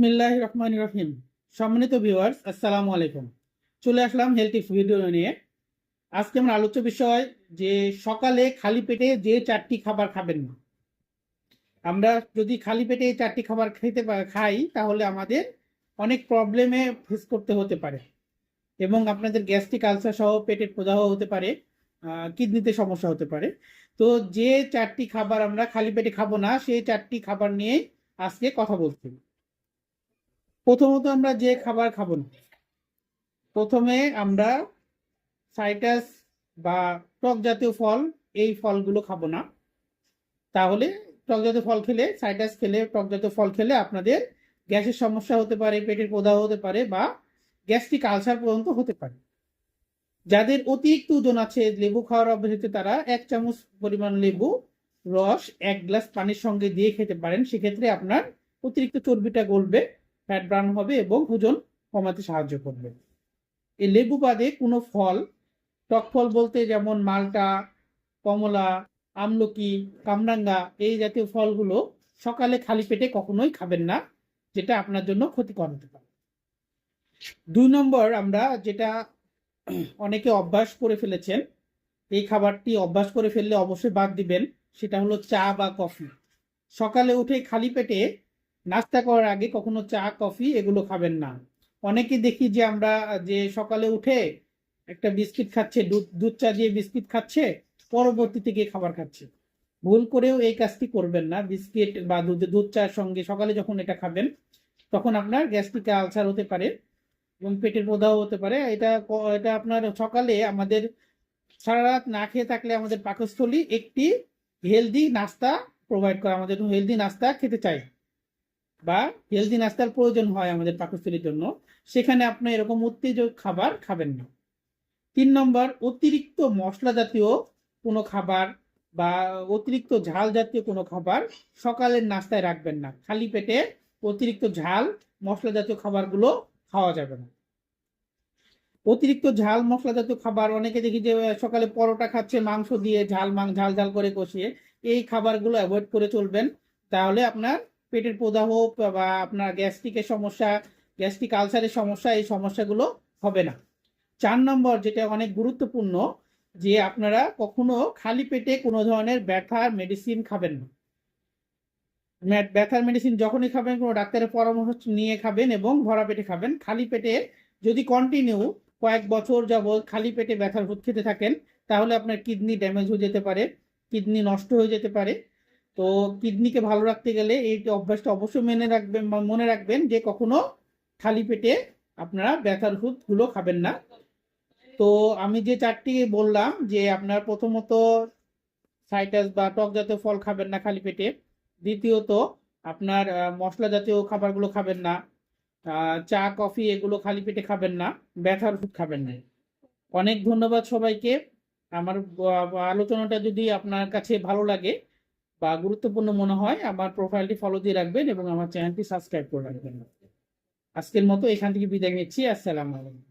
বিসমিল্লাহ রহমান রহিম। সম্মানিত ভিউয়ার্স আসসালামু আলাইকুম। চলে আসলাম হেলথ টিপস ভিডিও নিয়ে। আজকে আমার আলোচ্য বিষয় যে সকালে খালি পেটে যে চারটি খাবার খাবেন না। আমরা যদি খালি পেটে এই চারটি খাবার খেতে খাই, তাহলে আমাদের অনেক প্রবলেমে ফেস করতে হতে পারে। এবং আপনাদের গ্যাস্ট্রিক আলসার সহ পেটের প্রদাহ হতে পারে কিডনিতে সমস্যা হতে পারে। তো যে চারটি খাবার আমরা খালি পেটে খাব না, সেই চারটি খাবার নিয়ে আজকে কথা বলছি। প্রথমত আমরা যে খাবার খাব না, প্রথমে আমরা সাইটাস বা টক জাতীয় ফল, এই ফলগুলো খাব না। তাহলে টক জাতীয় ফল খেলে, সাইটাস খেলে, টক জাতীয় ফল খেলে আপনাদের গ্যাসের সমস্যা হতে পারে, পেটের প্রদাহ হতে পারে বা গ্যাস্ট্রিক আলসার পর্যন্ত হতে পারে। যাদের অতিরিক্ত ওজন আছে, লেবু খাওয়ার অভ্যাস হচ্ছে তারা এক চামচ পরিমাণ লেবু, রস, এক গ্লাস পানির সঙ্গে দিয়ে খেতে পারেন। সেক্ষেত্রে আপনার অতিরিক্ত চর্বিটা গলবে। ফ্যাট ব্রার্ন হবে এবং ওজন কমাতে সাহায্য করবে। এই লেবু বাদে কোনো ফল, টক ফল বলতে যেমন মালটা, কমলা, আমলকি, কামরাঙ্গা, এই জাতীয় ফলগুলো সকালে খালি পেটে কখনোই খাবেন না, যেটা আপনার জন্য ক্ষতিকর হতে পারে। দুই নম্বর আমরা যেটা অনেকে অভ্যাস করে ফেলেছেন, এই খাবারটি অভ্যাস করে ফেললে অবশ্যই বাদ দিবেন, সেটা হলো চা বা কফি। সকালে উঠে খালি পেটে নাস্তা করার আগে কখনো চা, কফি এগুলো খাবেন না। অনেকে দেখি যে আমরা, যে সকালে উঠে একটা বিস্কিট খাচ্ছে, দুধ দুধ চা দিয়ে বিস্কিট খাচ্ছে, পরবর্তীতে গিয়ে খাবার খাচ্ছে। ভুল করেও এই কাজটি করবেন না। বিস্কিট বা দুধ দুধ চার সঙ্গে সকালে যখন এটা খাবেন, তখন আপনার গ্যাস্ট্রিক আলসার হতে পারে এবং পেটের প্রদাহ হতে পারে। এটা এটা আপনার সকালে আমাদের সারা রাত না খেয়ে থাকলে আমাদের পাকস্থলী একটি হেলদি নাস্তা প্রোভাইড করে। আমাদের হেলদি নাস্তা খেতে চাই। বা হেলদি নাস্তার প্রয়োজন হয় আমাদের পাকস্থলীর জন্য, সেখানে আপনি এরকম উত্তেজক খাবার খাবেন না। তিন নম্বর, অতিরিক্ত মশলা জাতীয় কোনো খাবার বা অতিরিক্ত ঝাল জাতীয় কোনো খাবার সকালের নাস্তায় রাখবেন না। খালি পেটে অতিরিক্ত ঝাল, মশলা জাতীয় খাবারগুলো খাওয়া যাবে না। অতিরিক্ত ঝাল, মশলা জাতীয় খাবার, অনেকে দেখি যে সকালে পরোটা খাচ্ছে, মাংস দিয়ে ঝাল, মাং, ঝাল ঝাল করে কষিয়ে এই খাবারগুলো অ্যাভয়েড করে চলবেন, তাহলে আপনার পেটের প্রদাহ, বা আপনার গ্যাস্ট্রিকের সমস্যা গ্যাস্ট্রিক আলসারের সমস্যা, এই সমস্যাগুলো হবে না। চার নম্বর, যেটা অনেক গুরুত্বপূর্ণ, যে আপনারা কখনো খালি পেটে কোনো ধরনের ব্যথার মেডিসিন খাবেন না। ব্যথার মেডিসিন যখনই খাবেন, কোনো ডাক্তারের পরামর্শ নিয়ে খাবেন এবং ভরা পেটে খাবেন, খালি পেটে যদি কন্টিনিউ কয়েক বছর যাবত খালি পেটে ব্যথার ওষুধ খেতে থাকেন, তাহলে আপনার কিডনি ড্যামেজ হয়ে যেতে পারে কিডনি নষ্ট হয়ে যেতে পারে তো কিডনিকে ভালো রাখতে গেলে এই অভ্যাসটা অবশ্যই মেনে রাখবেন বা মনে রাখবেন যে কখনো খালি পেটে আপনারা ব্যথার ওষুধগুলো খাবেন না। তো আমি যে চারটি বললাম যে আপনার প্রথমত সাইটাস বা টক জাতীয় ফল খাবেন না খালি পেটে। দ্বিতীয়ত আপনার মশলা জাতীয় খাবারগুলো খাবেন না। চা, কফি এগুলো খালি পেটে খাবেন না, ব্যথার ওষুধ খাবেন না। অনেক ধন্যবাদ সবাইকে। আমার আলোচনাটা যদি আপনার কাছে ভালো লাগে বা গুরুত্বপূর্ণ মনে হয়, আমার প্রোফাইলটি ফলো দিয়ে রাখবেন এবং আমার চ্যানেলটি সাবস্ক্রাইব করে রাখবেন। আজকের মতো এখান থেকে বিদায় নিচ্ছি, আসসালামু আলাইকুম।